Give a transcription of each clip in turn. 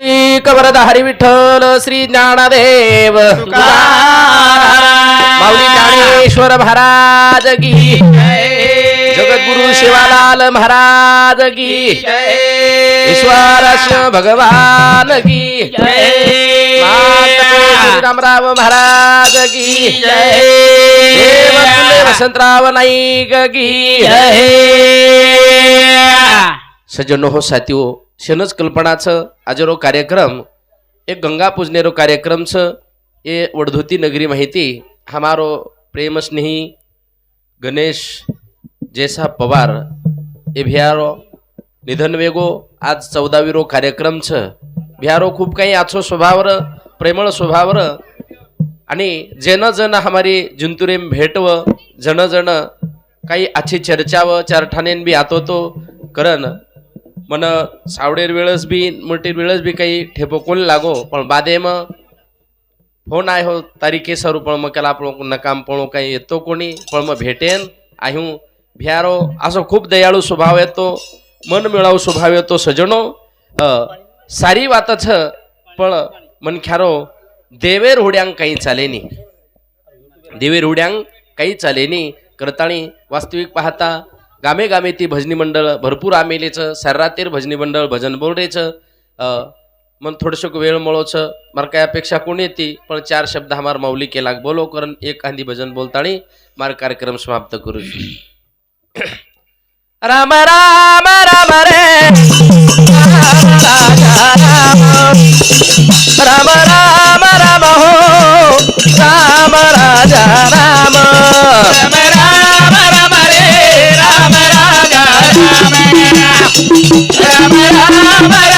श्री कबरद हरी विठ्ठल श्री ज्ञानदेव. माऊली ज्ञानेश्वर महाराज की जगद्गुरु शिवालाल महाराज की ईश्वर भगवान की माता श्री रामराव महाराज की वसंतराव नाईक की सज्जनो हो साथियो शनच कल्पनाचं आजरो कार्यक्रम एक गंगा पूजनेरो कार्यक्रम छ ये वडधोती नगरी माहिती हमारो प्रेम स्नेही गणेश जैसा पवार એ ભિયારો નિધન વેગો આજ ચૌદાવીરો કાર્યક્રમ છે ભિયારો ખૂબ કંઈ આછો સ્વભાવર પ્રેમળ સ્વભાવર आणि जेन जन हमारी जिंतुरेम भेटव जण जण काही आछी चर्चाव चार ठाणेन बी आतो तो करन मन सावडेर वेळस बी मोठी वेळस बी काही ठेपो कोण लागो पण बादे म फोन आहे हो तारीखे सरू पण मग केला आपण नकाम पण काही येतो कोणी पण मग भेटेन आह्यू भ्यारो असं खूप दयाळू स्वभाव येतो मन मिळावू स्वभाव येतो सजनो अ, सारी वातच पण मनख्यारो देवेर हुड्यांग काही चालेनी देवेर हुड्यांक काही चालेनी करताणी वास्तविक पाहता गामे गामे ती भजनी मंडळ भरपूर आमेलेचं सर्रातेर भजनी मंडळ भजन बोर्डेचं मन थोडंसं वेळ मळोचं मला काय अपेक्षा कोण येते पण चार शब्द हमार माऊली केला बोलो कारण एक कांदी भजन बोलताणी मार कार्यक्रम समाप्त करू. राम राम राम रे. राम राम राम हो. राम राजा राम. राम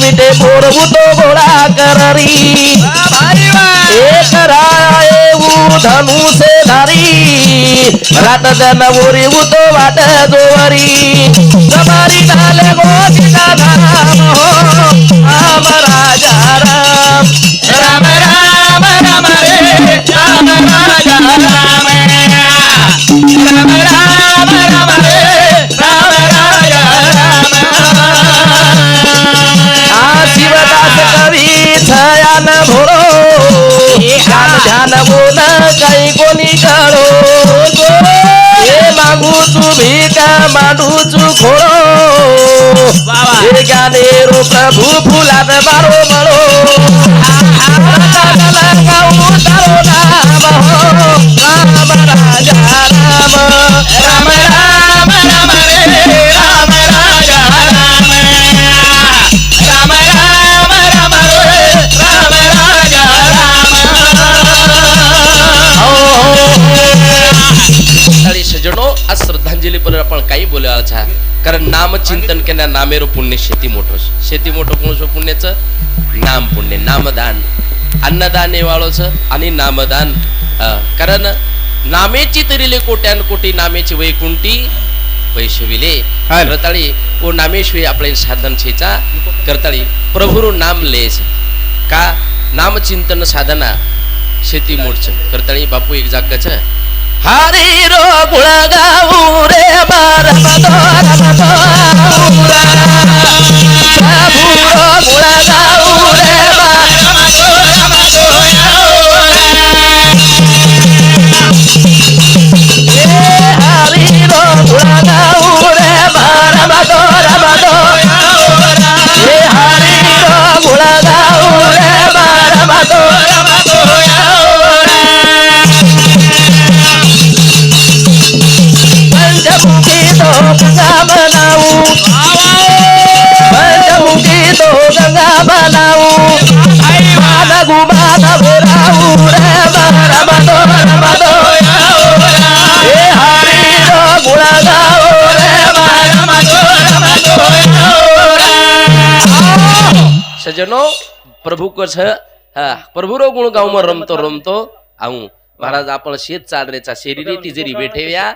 हाते बिटे पोर गोळा कररी. एक राये धनु से धारी. रात जन उरी उतो वाट जोवरी समारी डाले गोतीचा छयान भोरो ध्यान ध्यान बोल काही कोणी करो हे मागू तू भिका मांडू तू खोळो हे ज्ञानेरो प्रभू फुलात बारो मळो गाऊ तारो नाम हो पण आपण काही बोलायला छा कारण नामचिंतन केल्या नामेरो पुण्य शेती मोठं शेती मोठं कोण पुण्याचं नाम पुण्य नामदान. अन्नदान वाळोच आणि नामदान कारण नामेची तरीले कोट्यान कोटी नामेची वैकुंठी वैशविले. करताळी ओ नामेश्वरी आपले साधन छेचा करताळी प्रभुरू नाम लेस. का? नामचिंतन साधना शेती मोडचं. करताळी बापू एक जागच. हरी रो गुळगाऊ रे बार मदो रमदो સજ્જનો પ્રભુ કો છે હા પ્રભુરો ગુણ ગાઉમાં રમતો રમતો આવું મહારાજ આપણ શેત ચાલ રે છે શરીરે તિજરી બેઠેવ્યા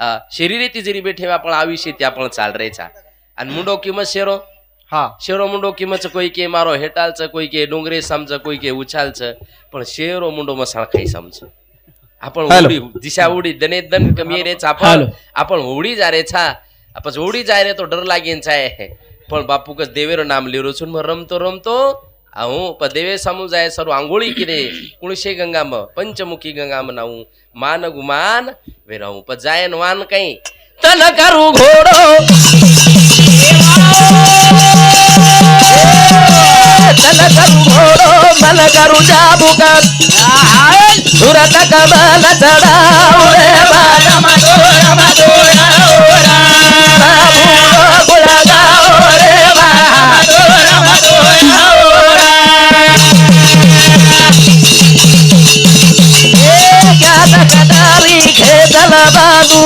હા શરીરે તિજરી બેઠેવ્યા પણ આવી છે ત્યાં પણ ચાલ રે છે અને મુંડો કિંમત શેરો હા શેરો મુંડો કિંમત છે કોઈ કે મારો હેટાલ છે કોઈ કે ડુંગરે સમજે કોઈ કે ઉછાલ છે પણ શેરો મુંડો મસાણ ખાઈ સમજે આપણ હાલો. ઉડી દિશા ઉડી દને દન કમીએ રે છે હાલો. આપણ આપણ ઉડી જા રે છા આ પછી ઉડી જાય રે તો ડર લાગીને જાય પણ બાપુ કસ દેવેરો નામ લેરો છું ને રમતો રમતો આ હું પણ દેવે સામુ જાય સરું આંગોળી કીધે કુણશે ગંગામાં પંચમુખી ગંગામાં ના હું માન ગુમાન વેરા હું પણ જાય ને વાન કઈ તન કરું ઘોડો તન કરું ઘોડો મન કરું જાબુકર સુરત કમલ ચડાવ રે બાલમાં ડોરામાં ડોરા శ్రీ ఖేతల బాను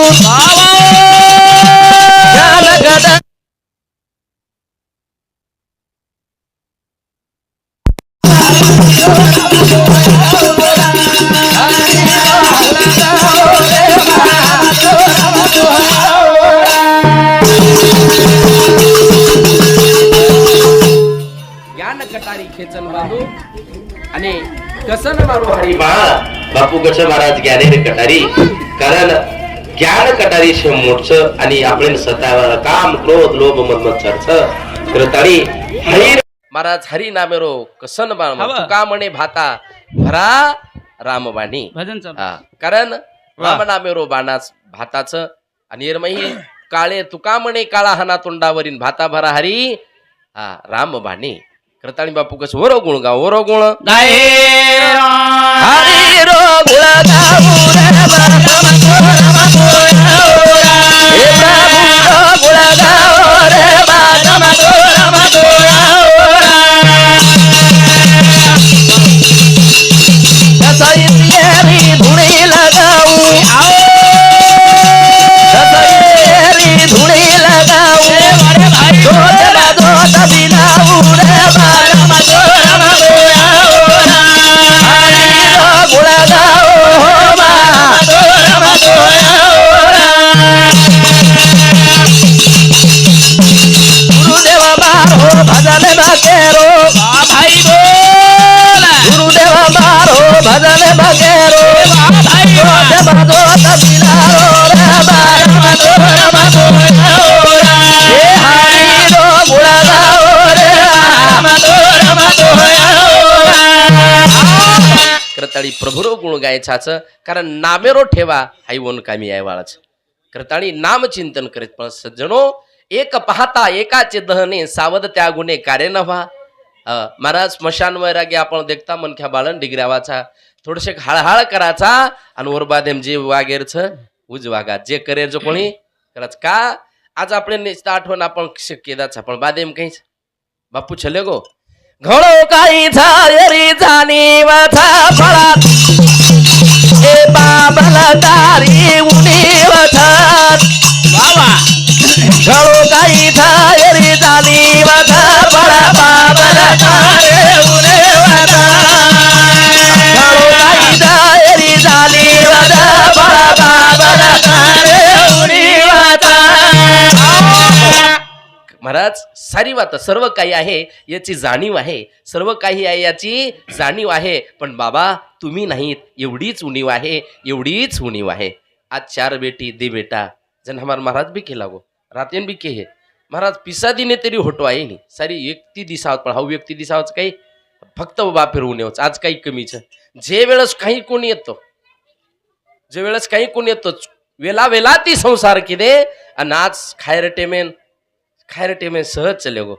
बापू कसं महाराज ज्ञानेर कटारी? कारण ज्ञान कटारी शे मोठच आणि आपण सता काम क्रोध लोभ मद मत्सरच तर तरी हरी महाराज हरी नामेरो कसन बाण. तुका म्हणे भाता भरा रामबाणी कारण. राम नामेरो बाणाच भाताचं. आणि एरमही काळे तुका म्हणे काळा हाना तोंडावरील भाता भरा हरी हा रामबाणी करताळी बापू कस वरो गुण गाव वरो गुण. हरी प्रभुरो गुण गायचाच कारण नामेरो ठेवा हाई वन कामी आहे वाळाच. करताणी नाम चिंतन करीत पण सज्जनो एक पाहता एकाचे दहने सावध त्या गुणे कार्य नव्हा. महाराज स्मशान वैरागी आपण देखता मनख्या बाळन डिग्रावाचा. थोडसे हळहळ करायचा आणि ओरबादेम जे वागेरच उज वागा. जे करे जो कोणी करत का? आज आपण आठवण आपण केदाच आपण बादेम काहीच. बापू छले गो. घडो काही झाली जाणीव फळात. ए बाबला तारी उणीव थात. बाबा. घडो काही झाली जाणीव फळा बाबला तारी महाराज सारी वात सर्व काही आहे याची जाणीव आहे. सर्व काही आहे याची जाणीव आहे. पण बाबा तुम्ही नाहीत. एवढीच उणीव आहे. एवढीच उणीव आहे. आज चार बेटी दे बेटा. जन हमार महाराज बी केला गो. रातेन बी के हे महाराज पिसा दिने तरी होतो आहे नी. सारी व्यक्ती दिसावत पण हा व्यक्ती दिसावच काही? फक्त बाबा फिरवून येऊच आज काही कमीच जे वेळेस काही कोणी येतो जे वेळेस काही कोणी येतो वेला वेला ती संसार किदे? आणि आज खायर टेमेन खायर सहज चले गो।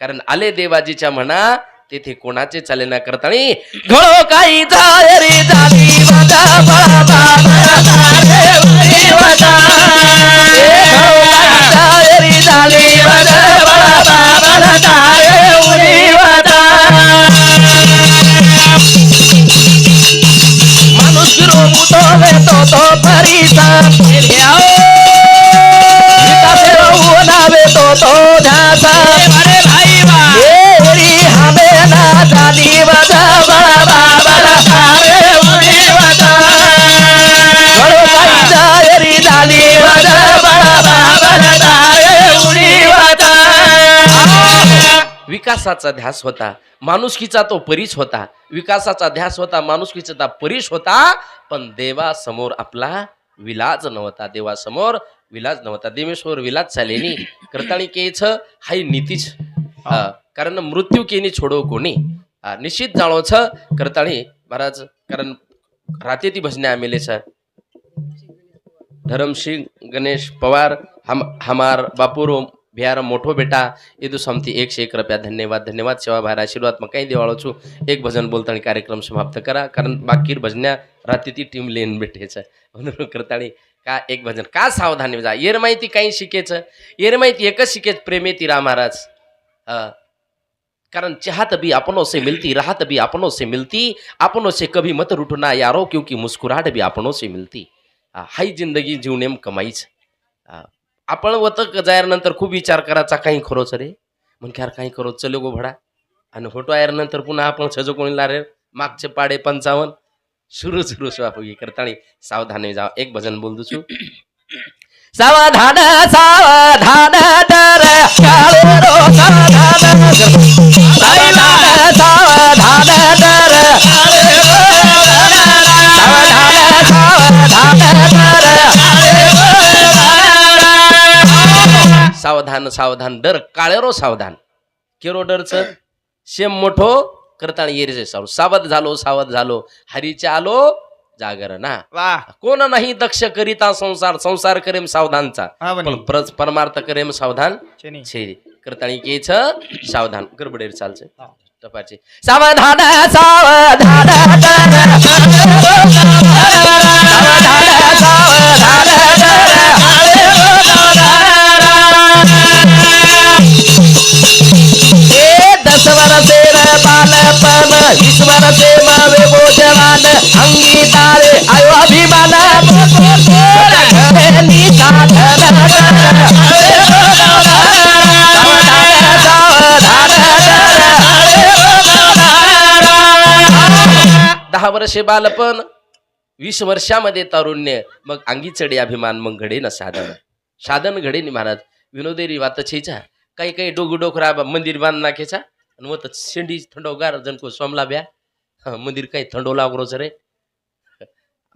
कारण आले देवाजीच्या म्हणा तेथे कोणाचे चाले ना करतानी घळो काही जाय रे झाली वादा बाबा घळो काही जाय रे विकासाचा ध्यास होता माणुसकीचा तो परीच होता विकासाचा ध्यास होता माणुसकीचा तो होता पण देवासमोर आपला विलाज नव्हता देवासमोर विलाज नव्हता देवेश्वर विलाज चालेनी करताळी केच हाय नीतीच. कारण मृत्यू केनी छोडो कोणी? निश्चित जाणो छ करताळी महाराज कारण राते ती भजने आमेले छ धरमसिंह गणेश पवार हम हमार बापूरो बिहार मोठो बेटा એ તો સમથી એકસો એક રૂપિયા ધન્યવાદ ધન્યવાદ સેવા ભાઈ આશીર્વાદ માં કઈ દેવાળો છું એક ભજન બોલતાની કાર્યક્રમ સમાપ્ત કરા કારણ બાકી ભજન્યા રાતીથી ટીમ લઈને બેઠે છે म्हणून करताळी का एक भजन का सावधानी जा येर माहिती काही शिकेच येर माहिती एकच शिकेच प्रेमेती राम महाराज हा. कारण चाहत भी अपनों से मिलती राहत भी अपनों से मिलती अपनों से कभी मत रुठना यारो क्योंकि मुस्कुराहट भी अपनों से मिलती हा, हाई जिंदगी जीवनेम कमाईच हा. आपण वत जायानंतर खूप विचार करायचा काही खरोच रे. मग यार काही करो चलो गो भडा आणि फोटो आल्यानंतर पुन्हा आपण सजो कोणी लारे मागचे पाडे पंचावन्न. सुरू सुरू स्वापगी करताणी सावधाने जाव. एक भजन बोल दुसू सावधान सावधान तर काळो सावधान तर सावधान सावधान तर सावधान सावधान. डर काळेरो सावधान. केरो डरच? शेम मोठो करताना येरीचे सावध. सावध झालो सावध झालो. हरीचे आलो जागर ना. वा. कोण नाही दक्ष करिता संसार. संसार करेम सावधानचा. पण परमार्थ करेम सावधान शनी छे करताणी केच सावधान. गडबडेर चालचे टपाचे सावधान सावधान. डर. सावधान. वर्षेर बालपण वीस मावे बोजवान अंगी तारे आयो अभिमान दहा वर्षे बालपण वीस वर्षामध्ये तारुण्य मग अंगी चढे अभिमान मग घडे ना साधन. साधन घडे नि महाराज. विनोदेरी वात काही काही डोगू डोकरा मंदिर बांध नाखेचा आणि मग शेंडी थंडोगार जणको स्वामला ब्या. हं, मंदिर काही थंडो लागरोच रे.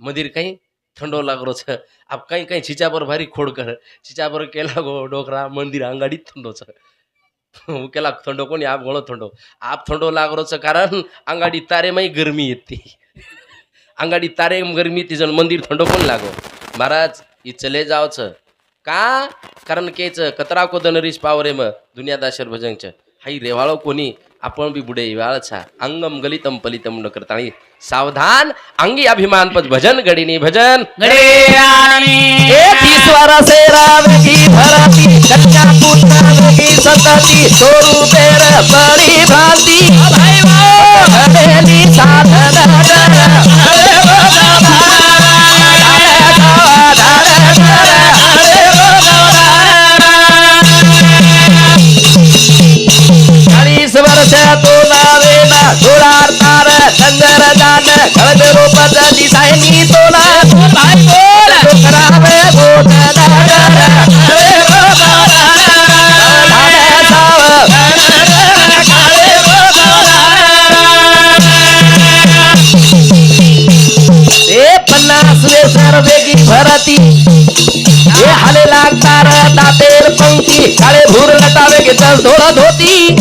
मंदिर काही थंडो लागरोच. आप काही काही छिच्यावर भारी खोड कर. छिच्यावर केला गो डोकरा मंदिर अंगाडीत थंडोच. केला थंडो कोणी आप गोळो थंडो. आप थंडो लागरोच कारण अंगाडी तारेमाही गरमी येते. अंगाडी तारे गरमी तिजन मंदिर थंडो कोण लागो? महाराज ई चले जावच. का? कारण केच कतरा को दनरीस पावरे म दुनिया दाशर दुनियादाशर भजंच हाई रेवाळो कोणी आपण बी बुडे वाळछा अंगम गलितम पलितम न करताणी सावधान अंगी अभिमान पद भजन गडीनी भजन ए तीसवारा से रावगी भरती कन्या पुत्र लगी सतती सोरू बेर बड़ी भांति भाई वो घरेली साधन चाळीस खळग दिसायनी तोला बाय बोल. डोकरावे बोट ए पन्नास वेसर वेगी भरती. हे हाले लागतार दातेर पंक्ती काळे भूर लटावे घेतात धोळ धोती.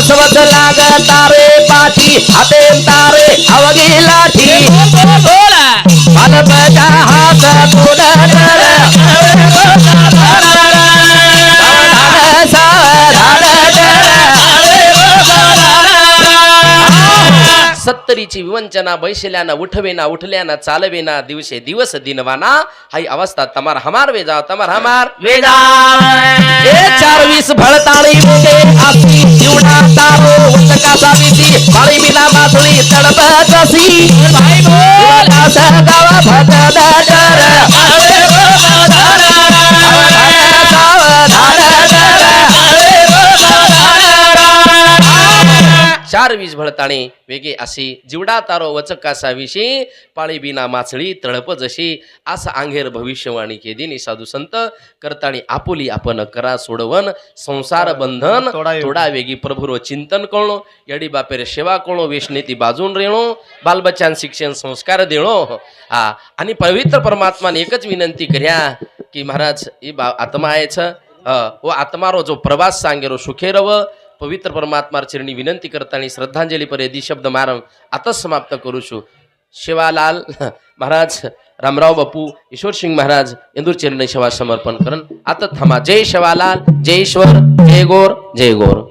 नाठी वसवत लाग तारे पाठी हाते तारे अवगी लाठी. बाल बजा हात तोड सत्तरीची विवंचना बैशल्याना उठवेना उठल्याना चालवेना दिवसे दिवस दिनवाना. हाई अवस्था तमार हमार वेजा तमार हमार ए चार वीस भळताळी मुके आपली जीवना तारो वत कासावीची पाळी बिना मासळी तडपत अशी दास गावा भगत भळताणे वेगे अशी जिवडा तारो वचक कासाविषयी पाळी बिना माचळी तळप जशी असा आंघेर भविष्यवाणी केदिनी साधू संत करताणी आपुली आपण करा सोडवन संसार बंधन तोडा वेगी प्रभुरो चिंतन कळणो यडी बापेर सेवा कळणो वेशनेती बाजून रेणो बालबच्चान शिक्षण संस्कार देणो. हा आणि पवित्र परमात्माने एकच विनंती कर्या की महाराज ही बा आत्मा आहेच व आत्मारो जो प्रवास सांगेरो सुखेरव पवित्र परमात्मा चरणी विनंती करता आणि श्रद्धांजली पर यदी शब्द मारम आताच समाप्त करू छु शिवालाल महाराज रामराव बापू ईश्वर सिंग महाराज इंदूर चरणी सेवा समर्पण करण आता थमा जय शिवालाल जय ईश्वर जय गोर जय गोर.